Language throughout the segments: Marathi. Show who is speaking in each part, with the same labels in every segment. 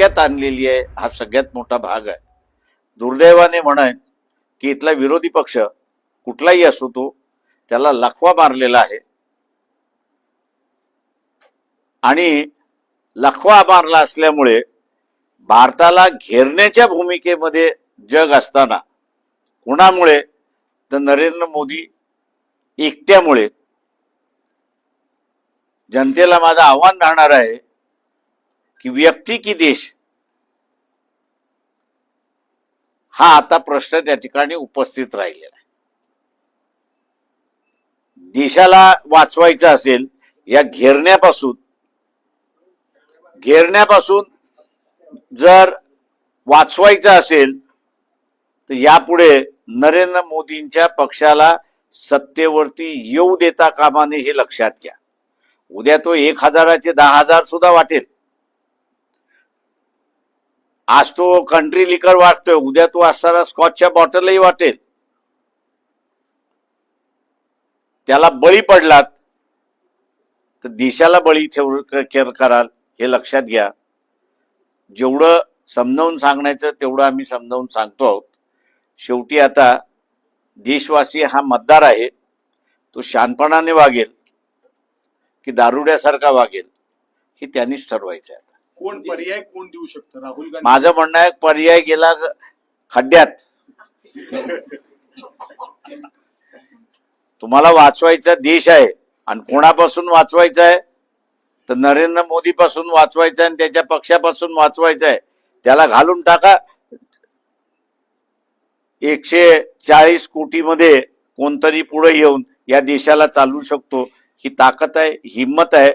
Speaker 1: धोक्यात आणलेली आहे हा सगळ्यात मोठा भाग आहे. दुर्दैवाने म्हणाय की इथला विरोधी पक्ष कुठलाही असो तो त्याला लखवा मारलेला आहे. आणि लखवा मारला असल्यामुळे भारताला घेरण्याच्या भूमिकेमध्ये जग असताना कुणामुळे तर नरेंद्र मोदी एकट्यामुळे जनतेला माझं आव्हान राहणार आहे की व्यक्ती की देश. हा आता प्रश्न त्या ठिकाणी उपस्थित राहिलेला आहे. देशाला वाचवायचं असेल या घेरण्यापासून घेरण्यापासून जर वाचवायचं असेल तर यापुढे नरेंद्र मोदींच्या पक्षाला सत्तेवरती येऊ देता कामाने हे लक्षात घ्या. उद्या तो एक हजाराचे दहा हजार सुद्धा वाटेल. आज तो कंट्री लिकर वाटतोय. उद्या तो असताना स्कॉचच्या बॉटलही वाटेल. त्याला बळी पडलात तर देशाला बळी ठेव कराल हे लक्षात घ्या. जेवढं समजावून सांगण्याचं तेवढं आम्ही समजावून सांगतो आहोत. शेवटी आता देशवासी हा मतदार आहे तो शानपणाने वागेल की दारुड्यासारखा वागेल हे त्यांनीच ठरवायचं आहे आता.
Speaker 2: कोण पर्याय कोण देऊ शकतं? राहुल गांधी
Speaker 1: माझं म्हणणं आहे पर्याय गेला खड्ड्यात. तुम्हाला वाचवायचा देश आहे आणि कोणापासून वाचवायचा आहे? तर नरेंद्र मोदी पासून वाचवायचा आहे आणि त्याच्या पक्षापासून वाचवायचा आहे. त्याला घालून टाका. एकशे चाळीस कोटीमध्ये कोणतरी पुढे येऊन या देशाला चालू शकतो. ही ताकद आहे हिंमत आहे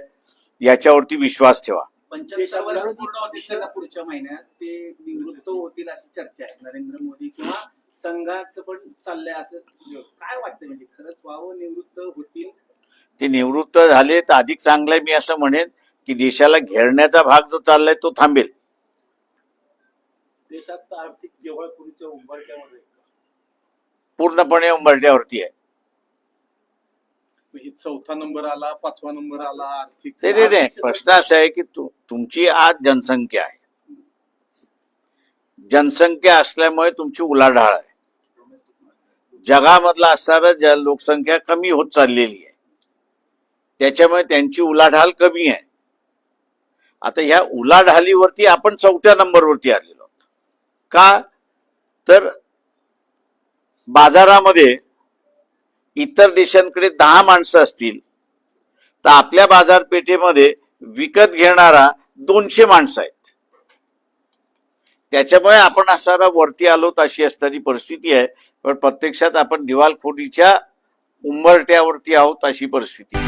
Speaker 1: याच्यावरती विश्वास ठेवा.
Speaker 3: पंच्याहत्तर वर्ष पूर्ण होतील पुढच्या महिन्यात. ते निवृत्त होतील अशी चर्चा आहे. नरेंद्र मोदी किंवा संघाचं पण चाललंय असं काय वाटतं म्हणजे खरंच व्हावं निवृत्त होतील?
Speaker 1: ते निवृत्त झाले तर अधिक चांगलं आहे मी असं म्हणेन की देशाला घेरण्याचा भाग जो चाललाय तो थांबेल.
Speaker 2: देशात आर्थिक दिवाळखोरीच्या उंबरठ्यामध्ये
Speaker 1: पूर्णपणे उंबरठ्यावरती आहे.
Speaker 2: चौथा नंबर आला पाचवा नंबर आला आर्थिक
Speaker 1: प्रश्न असा आहे की तु- तुमची आज जनसंख्या आहे. जनसंख्या असल्यामुळे तुमची उलाढाळ आहे. जगामधला असणारा ज लोकसंख्या कमी होत चाललेली आहे. त्याच्यामुळे त्यांची उलाढाल कमी आहे. आता ह्या उलाढालीवरती आपण चौथ्या नंबरवरती आलेलो आहोत. का? तर बाजारामध्ये इतर देशांकडे दहा माणसं असतील तर आपल्या बाजारपेठेमध्ये विकत घेणारा दोनशे माणसं आहेत. त्याच्यामुळे आपण असणारा वरती आलो अशी असणारी परिस्थिती आहे. पण प्रत्यक्षात आपण दिवाळखोरीच्या उंबरट्यावरती आहोत अशी परिस्थिती